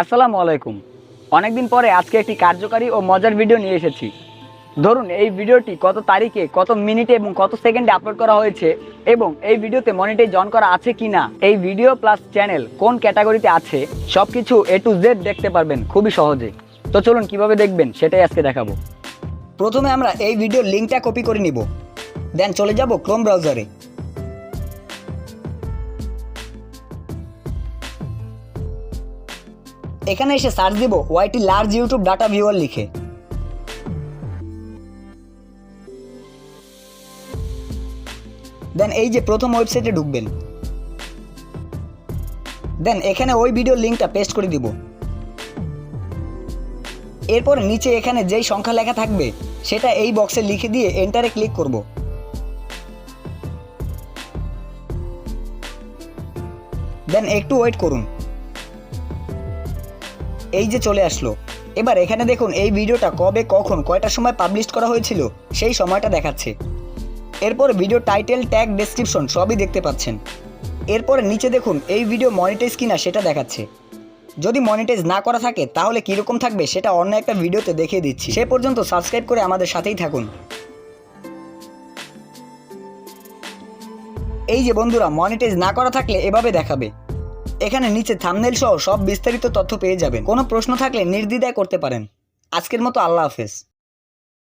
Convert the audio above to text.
আসসালামু আলাইকুম। অনেকদিন পরে আজকে একটি কার্যকারী ও মজার ভিডিও নিয়ে এসেছি। ধরুন, এই ভিডিওটি কত তারিখে, কত মিনিটে এবং কত সেকেন্ডে আপলোড করা হয়েছে এবং এই ভিডিওতে মনিটাইজ জন করা আছে কি না এই ভিডিও প্লাস চ্যানেল কোন ক্যাটাগরিতে আছে সব কিছু এ টু জেড দেখতে পারবেন খুবই সহজে। তো চলুন, কীভাবে দেখবেন সেটাই আজকে দেখাবো। প্রথমে আমরা এই ভিডিওর লিঙ্কটা কপি করে নিব। দেন চলে যাব ক্রোম ব্রাউজারে। এখানে এসে সার্চ দিব YT large YouTube data viewer লিখে। দেন এই যে প্রথম ওয়েবসাইটে ঢুকবেন। দেন এখানে ওই ভিডিওর লিঙ্কটা পেস্ট করে দিব। এরপর নিচে এখানে যেই সংখ্যা লেখা থাকবে, সেটা এই বক্সে লিখে দিয়ে এন্টারে ক্লিক করব। দেন একটু ওয়েট করুন। এই যে চলে আসলো। এবার এখানে দেখুন, এই ভিডিওটা কবে, কখন, কয়টার সময় পাবলিশ করা হয়েছিল, সেই সময়টা দেখাচ্ছে। এরপর ভিডিও টাইটেল ট্যাগ ডেসক্রিপশন সবই দেখতে পাচ্ছেন। এরপর নিচে দেখুন, এই ভিডিও মনিটাইজ কিনা সেটা দেখাচ্ছে। যদি মনিটাইজ না করা থাকে, তাহলে কীরকম থাকবে সেটা অন্য একটা ভিডিওতে দেখিয়ে দিচ্ছি। সে পর্যন্ত সাবস্ক্রাইব করে আমাদের সাথেই থাকুন। এই যে বন্ধুরা মনিটাইজ না করা থাকলে এভাবে দেখাবে। এখানে নিচে থামনেল সহ সব বিস্তারিত তথ্য পেয়ে যাবেন। কোনো প্রশ্ন থাকলে নির্দ্বিধায় করতে পারেন। আজকের মতো আল্লাহ হাফেজ।